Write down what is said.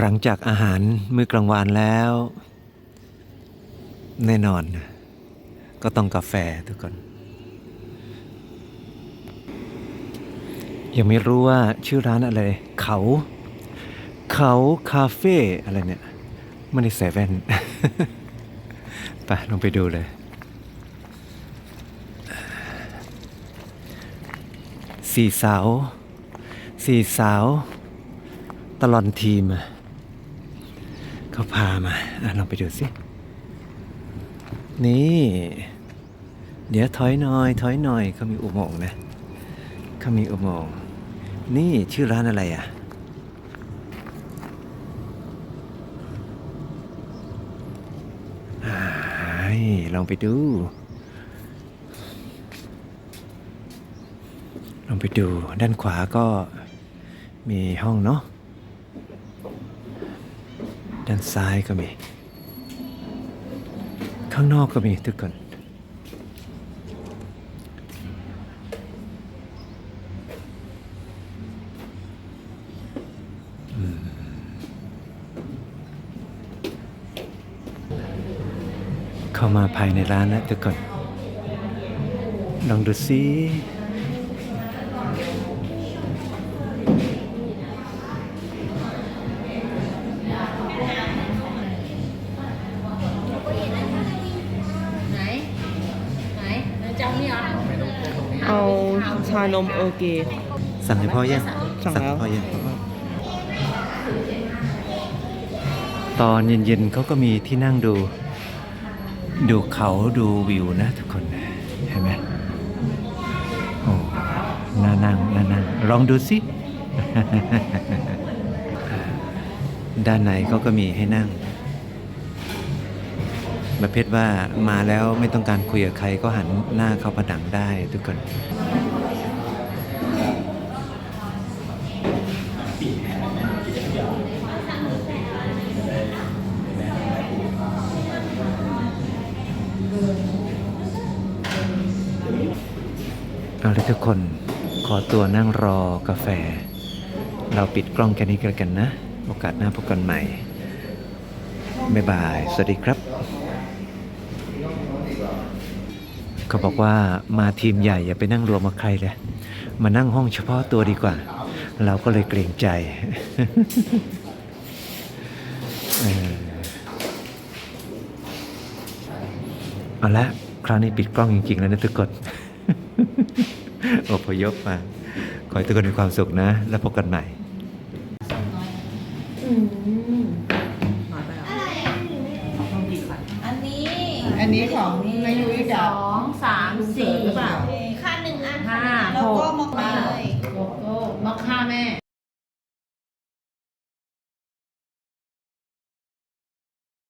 หลังจากอาหารมื้อกลางวันแล้ว แน่นอน ก็ต้องกาแฟทุกคน ยังไม่รู้ว่าชื่อร้านอะไร เขา เขาคาเฟ่อะไรเนี่ยไม่ได้ใส่แว่นไปลงไปดูเลยสี่สาว สี่สาว ตลอดทีมอะ เขาพามาอลองไปดูสิ นี่ เดี๋ยวถอยหน่อย ถอยหน่อยเขามีอุโมงค์นะเขามีอุโมงค์นี่ชื่อร้านอะไรอะอ่ายลองไปดู ลองไปดูด้านขวาก็มีห้องเนาะ ด้านซ้ายก็มี ข้างนอกก็มีทุกคนเข้ามาภายในร้านแล้วทุกคน ลองดูซิ เจ้านี่เหรอเอาชานมเออร์เกย์สั่งให้พ่อยังสั่งแล้วให้พ่อยังตอนเย็นๆเขาก็มีที่นั่งดู ดูเขาดูวิวนะทุกคนเห็นไหมโอ้น่านั่งน่านั่งลองดูสิ ด้านในเขาก็มีให้นั่ง ประเภทว่ามาแล้วไม่ต้องการคุยกับใครก็หันหน้าเข้าผนังได้ทุกคนเอาละทุกคนขอตัวนั่งรอกาแฟ เราปิดกล้องแค่นี้ก็แล้วกันนะ โอกาสหน้าพบกันใหม่ บ๊ายบาย สวัสดีครับ เขาบอกว่ามาทีมใหญ่อย่าไปนั่งรวมกับใครเลย มานั่งห้องเฉพาะตัวดีกว่า เราก็เลยเกรงใจเออเอาละคราวนี้ปิดกล้องจริง ๆ แล้วนะทุกคนอพยพมา ขอให้ทุกคนมีความสุขนะ แล้วพบกันใหม่ อันนี้ อั นนี้ของนายุ้ยสกับองสามสี่ หรือเปล่า ค่าหนึ่งอันห้า แล้วหก็กมะกรูดเลยโลโก้มะค่าแม่